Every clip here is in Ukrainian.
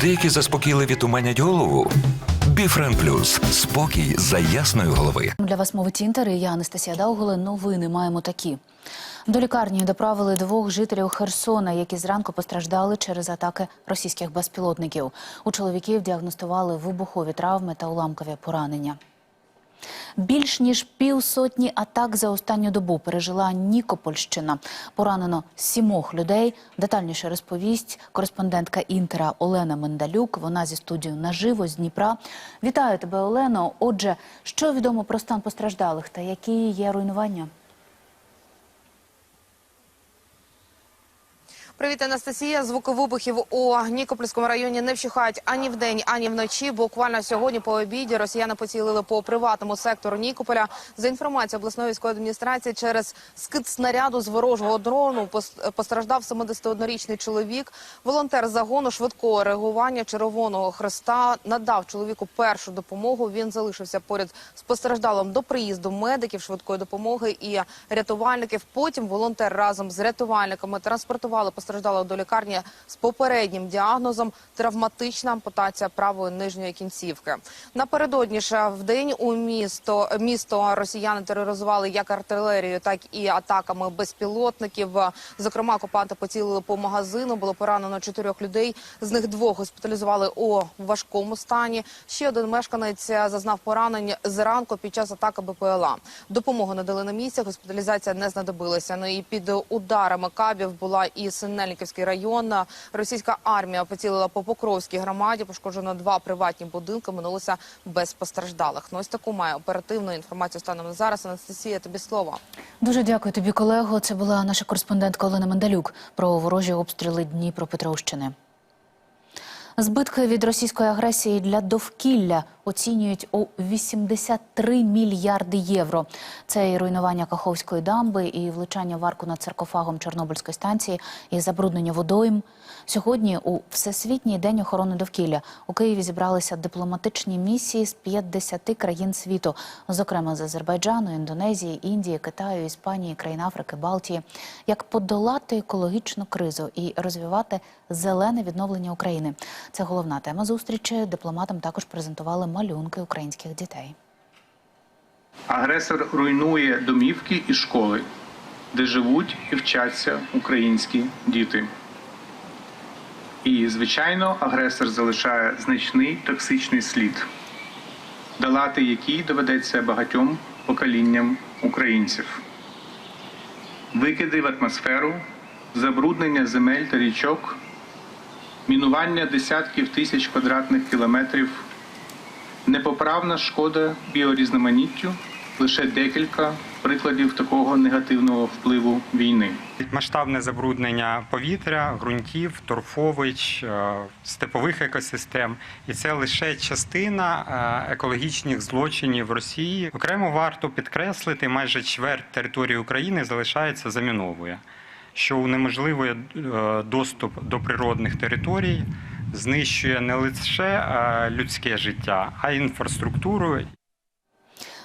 Деякі заспокійливі туманять голову. Біфрен Плюс спокій за ясної голови. Для вас мовить тінтери, я Анастасія Дауголе. Новини маємо такі. До лікарні доправили двох жителів Херсона, які зранку постраждали через атаки російських безпілотників. У чоловіків діагностували вибухові травми та уламкові поранення. Більш ніж півсотні атак за останню добу пережила Нікопольщина. Поранено сімох людей. Детальніше розповість кореспондентка Інтера Олена Мендалюк. Вона зі студією наживо з Дніпра. Вітаю тебе, Олено. Отже, що відомо про стан постраждалих та які є руйнування? Привіт, Анастасія. Звуки вибухів у Нікопольському районі не вщухають ані вдень, ані вночі. Буквально сьогодні по обіді росіяни поцілили по приватному сектору Нікополя. За інформацією обласної військової адміністрації, через скид снаряду з ворожого дрону пос- постраждав 71-річний чоловік. Волонтер загону швидкого реагування Червоного Хреста надав чоловіку першу допомогу. Він залишився поряд з постраждалим до приїзду медиків швидкої допомоги і рятувальників. Потім волонтер разом з рятувальниками транспортували постраждалого до лікарні з попереднім діагнозом травматична ампутація правої нижньої кінцівки. Напередодні ж в день у місто місто росіяни тероризували як артилерією, так і атаками безпілотників. Зокрема, окупанти поцілили по магазину. Було поранено чотирьох людей. З них двох госпіталізували у важкому стані. Ще один мешканець зазнав поранень зранку під час атаки БПЛА. Допомогу надали на місці. Госпіталізація не знадобилася. Ну і під ударами кабів була і Синельниківський район. Російська армія поцілила по Покровській громаді. Пошкоджено два приватні будинки. Минулося без постраждалих. Ну ось таку має оперативну інформацію станом на зараз. Анастасія, тобі слово. Дуже дякую тобі, колего. Це була наша кореспондентка Олена Мендалюк про ворожі обстріли Дніпропетровщини. Збитки від російської агресії для довкілля оцінюють у 83 мільярди євро. Це і руйнування Каховської дамби, і влучання в арку над саркофагом Чорнобильської станції, і забруднення водойм. Сьогодні у Всесвітній день охорони довкілля у Києві зібралися дипломатичні місії з 50 країн світу, зокрема з Азербайджану, Індонезії, Індії, Китаю, Іспанії, країн Африки, Балтії. Як подолати екологічну кризу і розвивати зелене відновлення України. Це головна тема зустрічі. Дипломатам також презентували малюнки українських дітей. Агресор руйнує домівки і школи, де живуть і вчаться українські діти. І, звичайно, агресор залишає значний токсичний слід, долати який доведеться багатьом поколінням українців. Викиди в атмосферу, забруднення земель та річок, мінування десятків тисяч квадратних кілометрів Непоправна шкода біорізноманіттю лише декілька прикладів такого негативного впливу війни. Масштабне забруднення повітря, ґрунтів, торфовищ, е, степових екосистем, і це лише частина е, екологічних злочинів Росії. Окремо варто підкреслити, майже чверть території України залишається заміновою, що унеможливує е, доступ до природних територій, знищує не лише е, людське життя, а й інфраструктуру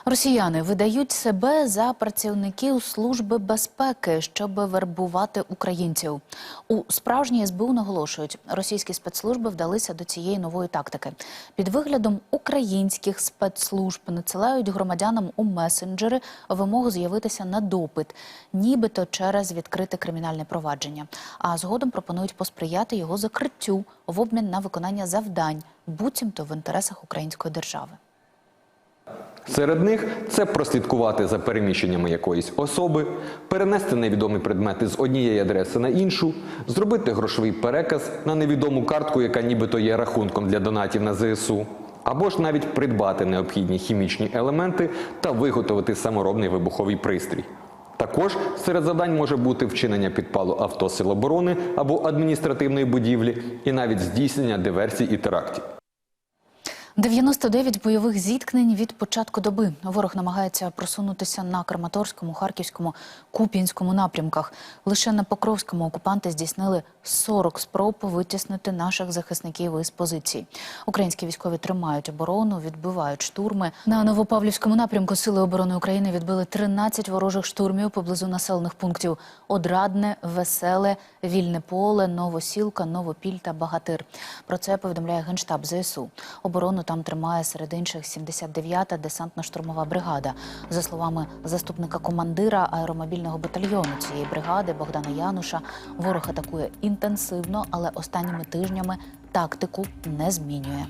Росіяни видають себе за працівників служби безпеки, щоб вербувати українців. У справжній СБУ наголошують, російські спецслужби вдалися до цієї нової тактики. Під виглядом українських спецслужб надсилають громадянам у месенджери вимогу з'явитися на допит, нібито через відкрите кримінальне провадження. А згодом пропонують посприяти його закриттю в обмін на виконання завдань, буцімто в інтересах української держави. Серед них це прослідкувати за переміщеннями якоїсь особи, перенести невідомі предмети з однієї адреси на іншу, зробити грошовий переказ на невідому картку, яка нібито є рахунком для донатів на ЗСУ, або ж навіть придбати необхідні хімічні елементи та виготовити саморобний вибуховий пристрій. Також серед завдань може бути вчинення підпалу авто Сил оборони або адміністративної будівлі, і навіть здійснення диверсій і терактів. 99 бойових зіткнень від початку доби. Ворог намагається просунутися на Краматорському, Харківському, Куп'янському напрямках. Лише на Покровському окупанти здійснили 40 спроб витіснити наших захисників із позицій. Українські військові тримають оборону, відбивають штурми. На Новопавлівському напрямку Сили оборони України відбили 13 ворожих штурмів поблизу населених пунктів: Одрадне, Веселе, Вільне Поле, Новосілка, Новопіль та Багатир. Про це повідомляє Генштаб ЗСУ. Оборону там тримає серед інших 79-та десантно-штурмова бригада. За словами заступника командира аеромобільного батальйону цієї бригади Богдана Януша, ворог атакує інтенсивно, але останніми тижнями тактику не змінює.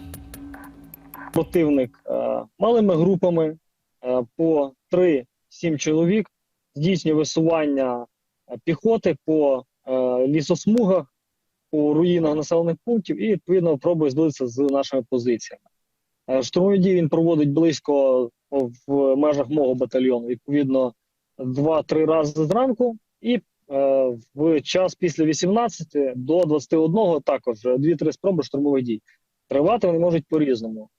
противник е, малими групами е, по 3-7 чоловік здійснює висування е, піхоти по лісосмугах, по руїнах населених пунктів і відповідно пробує зблизитися з нашими позиціями. Е, Штурмові дії він проводить близько в межах мого батальйону, відповідно, 2-3 рази зранку, і е, в час після 18 до 21 також 2-3 спроби штурмових дій. Тривати вони можуть по-різному.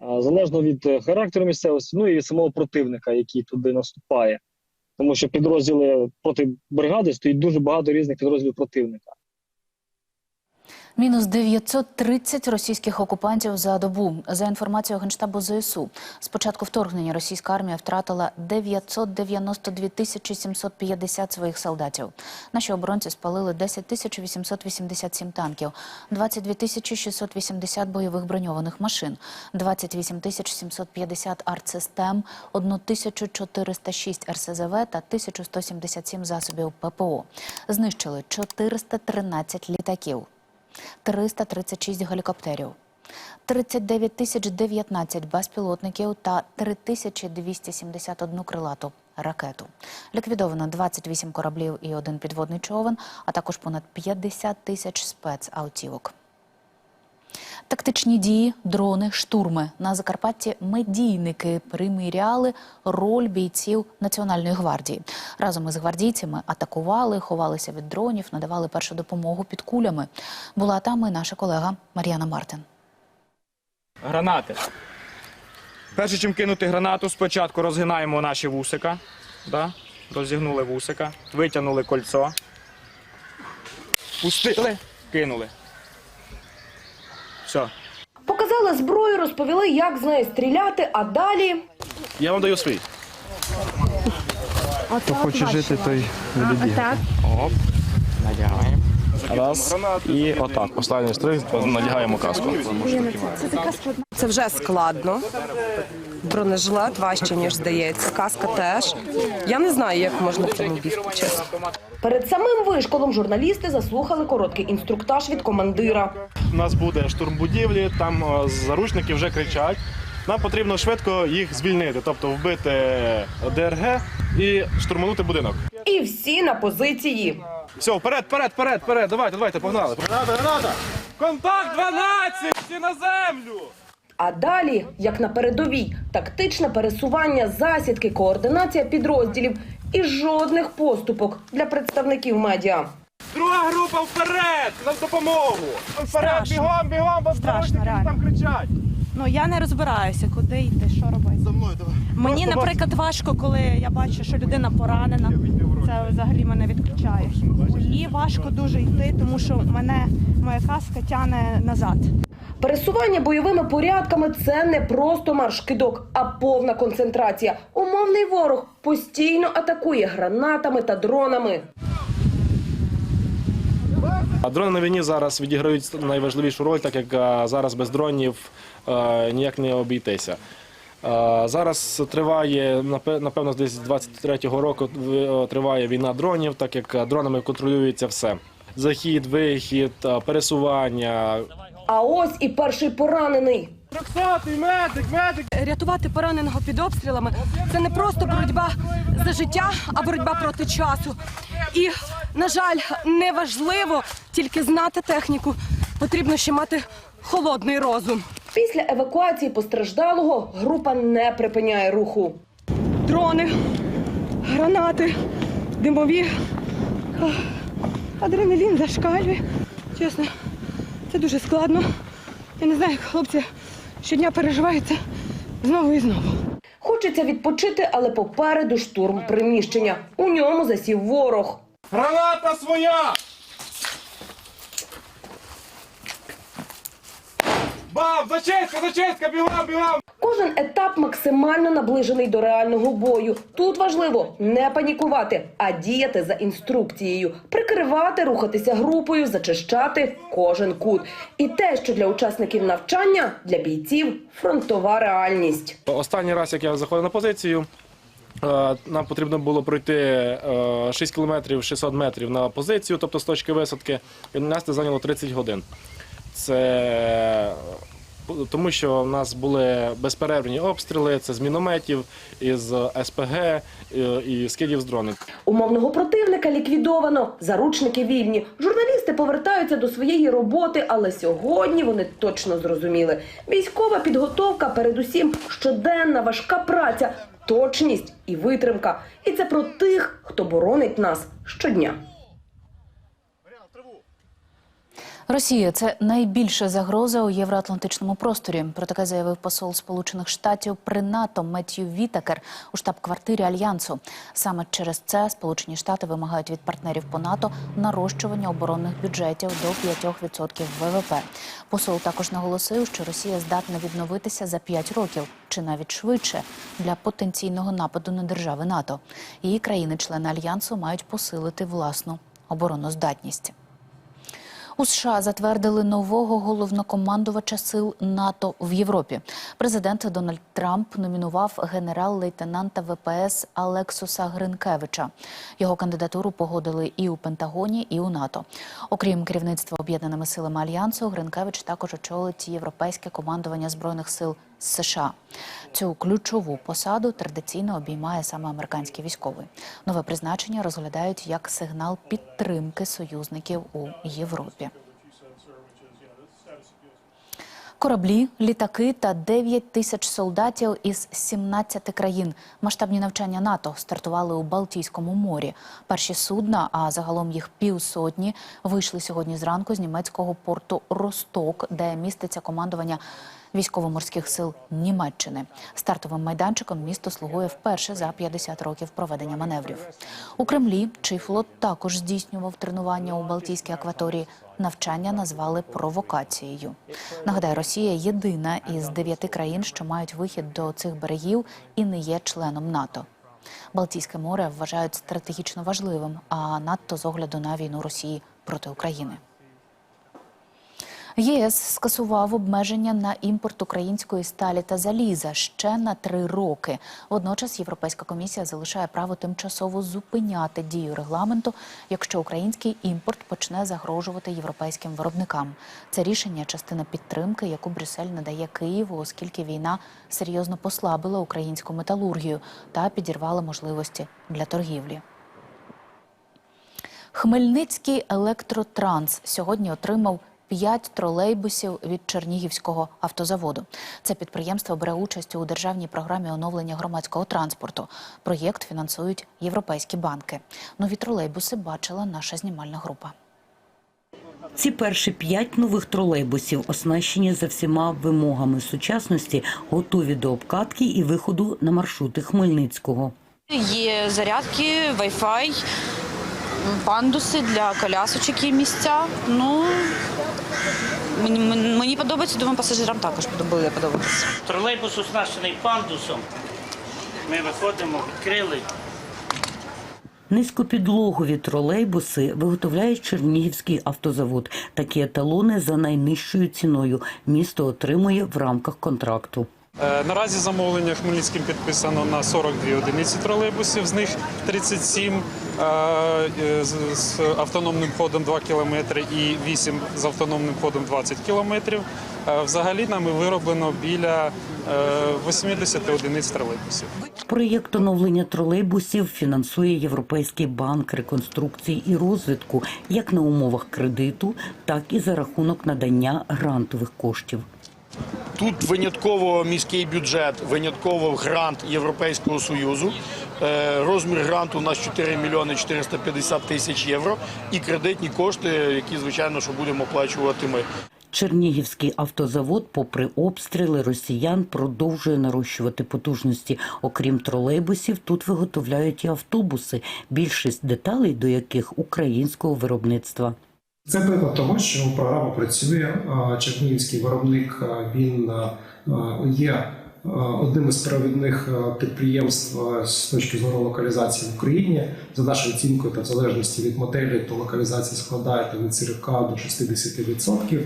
Залежно від е, характеру місцевості, ну і від самого противника, який туди наступає. Тому що підрозділи проти бригади стоїть дуже багато різних підрозділів противника. Мінус 930 російських окупантів за добу. За інформацією Генштабу ЗСУ, з початку вторгнення російська армія втратила 992 тисячі 750 своїх солдатів. Наші оборонці спалили 10 тисяч 887 танків, 22 тисячі 680 бойових броньованих машин, 28 тисяч 750 артсистем, 1406 РСЗВ та 1177 засобів ППО. Знищили 413 літаків. 336 гелікоптерів, 39 тисяч 19 безпілотників та 3271 крилату ракету. Ліквідовано 28 кораблів і один підводний човен, а також понад 50 тисяч спецавтівок. Тактичні дії, дрони, штурми на Закарпатті медійники приміряли роль бійців Національної гвардії. Разом із гвардійцями атакували, ховалися від дронів, надавали першу допомогу під кулями. Була там і наша колега Мар'яна Мартин. Гранати. Перше, чим кинути гранату, спочатку розгинаємо наші вусика. Да? Розігнули вусика, витягнули кольцо, пустили, кинули. Все. Показали зброю, розповіли, як з нею стріляти, а далі Я вам даю свій. Хто хоче жити, той відбігає. Оп, надягаємо. Раз. І отак. Останній стрих надягаємо каску. Це вже складно. Бронежилет важче, ніж здається. Каска теж. Я не знаю, як можна в цьому бігти, чесно. Перед самим вишколом журналісти заслухали короткий інструктаж від командира. У нас буде штурм будівлі, там е, заручники вже кричать. Нам потрібно швидко їх звільнити, тобто вбити ДРГ і штурманути будинок. І всі на позиції. Все, вперед, вперед, вперед, вперед. Давайте, давайте, погнали. Граната, граната! Контакт 12! Всі на землю! А далі, як на передовій, тактичне пересування, засідки, координація підрозділів і жодних поступок для представників медіа. Друга група вперед! На допомогу! Вперед, бігом, бігом, бо страшно там кричать! Ну я не розбираюся, куди йти, що робити. За мною давай. Мені, наприклад, важко, коли я бачу, що людина поранена. Це взагалі мене відключає. І важко дуже йти, тому що мене моя каска тягне назад. Пересування бойовими порядками це не просто марш-кидок, а повна концентрація. Умовний ворог постійно атакує гранатами та дронами. А дрони на війні зараз відіграють найважливішу роль, так як зараз без дронів е, ніяк не обійтися. Зараз триває, напе- напевно, десь з 23-го року триває війна дронів, так як дронами контролюється все. Захід, вихід, пересування, А ось і перший поранений. Трьохсотий медик, медик! Рятувати пораненого під обстрілами це не просто боротьба за життя, а боротьба проти часу. І, на жаль, не важливо тільки знати техніку. Потрібно ще мати холодний розум. Після евакуації постраждалого група не припиняє руху. дрони, гранати, димові. Адреналін зашкалює. Чесно, це дуже складно. Я не знаю, як хлопці щодня переживається знову і знову. Хочеться відпочити, але попереду штурм приміщення. У ньому засів ворог. Граната своя! Бам! Зачистка, зачистка, бігом, бігом! Кожен етап максимально наближений до реального бою. Тут важливо не панікувати, а діяти за інструкцією, прикривати, рухатися групою, зачищати кожен кут. І те, що для учасників навчання, для бійців фронтова реальність. Останній раз, як я заходив на позицію, е, нам потрібно було пройти е, 6 кілометрів 600 метрів на позицію, тобто з точки висадки, і нас це зайняло 30 годин. Це тому, що в нас були безперервні обстріли, це з мінометів, із СПГ і скидів з дронів. Умовного противника ліквідовано, заручники вільні. Журналісти повертаються до своєї роботи, але сьогодні вони точно зрозуміли. Військова підготовка, передусім щоденна важка праця, точність і витримка. І це про тих, хто боронить нас щодня. Росія це найбільша загроза у євроатлантичному просторі. Про таке заявив посол Сполучених Штатів при НАТО Меттью Вітакер у штаб-квартирі альянсу. Саме через це Сполучені Штати вимагають від партнерів по НАТО нарощування оборонних бюджетів до 5% ВВП. Посол також наголосив, що Росія здатна відновитися за 5 років чи навіть швидше для потенційного нападу на держави НАТО. Її країни-члени альянсу мають посилити власну обороноздатність. У США затвердили нового головнокомандувача сил НАТО в Європі. Президент Дональд Трамп номінував генерал-лейтенанта ВПС Алексуса Гринкевича. Його кандидатуру погодили і у Пентагоні, і у НАТО. Окрім керівництва об'єднаними силами альянсу, Гринкевич також очолить європейське командування збройних сил США. Цю ключову посаду традиційно обіймає саме американський військовий. Нове призначення розглядають як сигнал підтримки союзників у Європі. Кораблі, літаки та 9 тисяч солдатів із 17 країн. Масштабні навчання НАТО стартували у Балтійському морі. Перші судна, а загалом їх півсотні, вийшли сьогодні зранку з німецького порту Росток, де міститься командування військово-морських сил Німеччини. Стартовим майданчиком місто слугує вперше за 50 років проведення маневрів. У Кремлі, чий флот також здійснював тренування у Балтійській акваторії, навчання назвали провокацією. Нагадаю, Росія єдина із дев'яти країн, що мають вихід до цих берегів і не є членом НАТО. Балтійське море вважають стратегічно важливим, а надто з огляду на війну Росії проти України. ЄС скасував обмеження на імпорт української сталі та заліза ще на три роки. Водночас Європейська комісія залишає право тимчасово зупиняти дію регламенту, якщо український імпорт почне загрожувати європейським виробникам. Це рішення частина підтримки, яку Брюссель надає Києву, оскільки війна серйозно послабила українську металургію та підірвала можливості для торгівлі. Хмельницький електротранс сьогодні отримав п'ять тролейбусів від Чернігівського автозаводу. Це підприємство бере участь у державній програмі оновлення громадського транспорту. Проєкт фінансують європейські банки. Нові тролейбуси бачила наша знімальна група. Ці перші п'ять нових тролейбусів оснащені за всіма вимогами сучасності, готові до обкатки і виходу на маршрути Хмельницького. Є зарядки, Wi-Fi, пандуси для колясочок є місця. Ну мені, мені подобається, думаю, пасажирам також буде подобатися. Тролейбус оснащений пандусом. Ми виходимо, відкрили. Низькопідлогові тролейбуси виготовляє Чернігівський автозавод. Такі еталони за найнижчою ціною місто отримує в рамках контракту. Е, Наразі замовлення Хмельницьким підписано на 42 одиниці тролейбусів, з них 37 е, е, з автономним ходом 2 км і 8 з автономним ходом 20 км. Взагалі нами вироблено біля е, 80 одиниць тролейбусів. Проєкт оновлення тролейбусів фінансує Європейський банк реконструкції і розвитку як на умовах кредиту, так і за рахунок надання грантових коштів. Тут винятково міський бюджет, винятково грант Європейського союзу. Е, Розмір гранту у нас 4 мільйони 450 тисяч євро і кредитні кошти, які звичайно що будемо оплачувати ми. Чернігівський автозавод, попри обстріли росіян, продовжує нарощувати потужності. Окрім тролейбусів, тут виготовляють і автобуси, більшість деталей до яких українського виробництва. Це приклад того, що програма працює. Чернігівський виробник він є одним із провідних підприємств з точки зору локалізації в Україні. За нашою оцінкою та в залежності від моделі, то локалізація складає від 40 до 60%.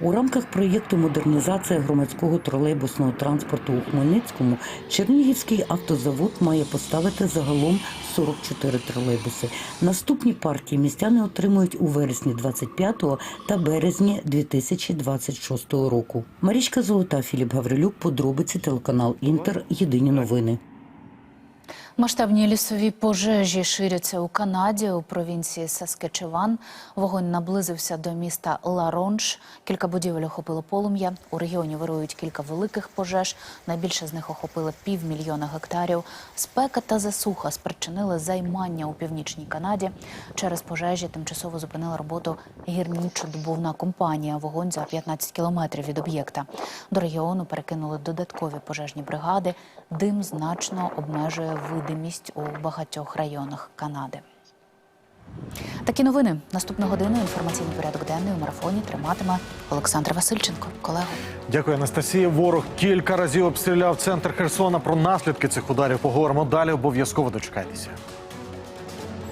У рамках проєкту модернізація громадського тролейбусного транспорту у Хмельницькому Чернігівський автозавод має поставити загалом 44 тролейбуси. Наступні партії містяни отримують у вересні 25-го та березні 2026 року. Марічка Золота, Філіп Гаврилюк, подробиці телеканал Інтер. Єдині новини. Масштабні лісові пожежі ширяться у Канаді у провінції Саскечеван. Вогонь наблизився до міста Ларонж. Кілька будівель охопило полум'я. У регіоні вирують кілька великих пожеж. Найбільше з них охопило півмільйона гектарів. Спека та засуха спричинили займання у північній Канаді. Через пожежі тимчасово зупинила роботу гірничодобувна компанія. Вогонь за 15 кілометрів від об'єкта. До регіону перекинули додаткові пожежні бригади. Дим значно обмежує видимість у багатьох районах Канади. Такі новини наступну годину. Інформаційний порядок денний у марафоні триматиме Олександр Васильченко. Колего. Дякую, Анастасія. Ворог кілька разів обстріляв центр Херсона. Про наслідки цих ударів поговоримо далі. Обов'язково дочекайтеся.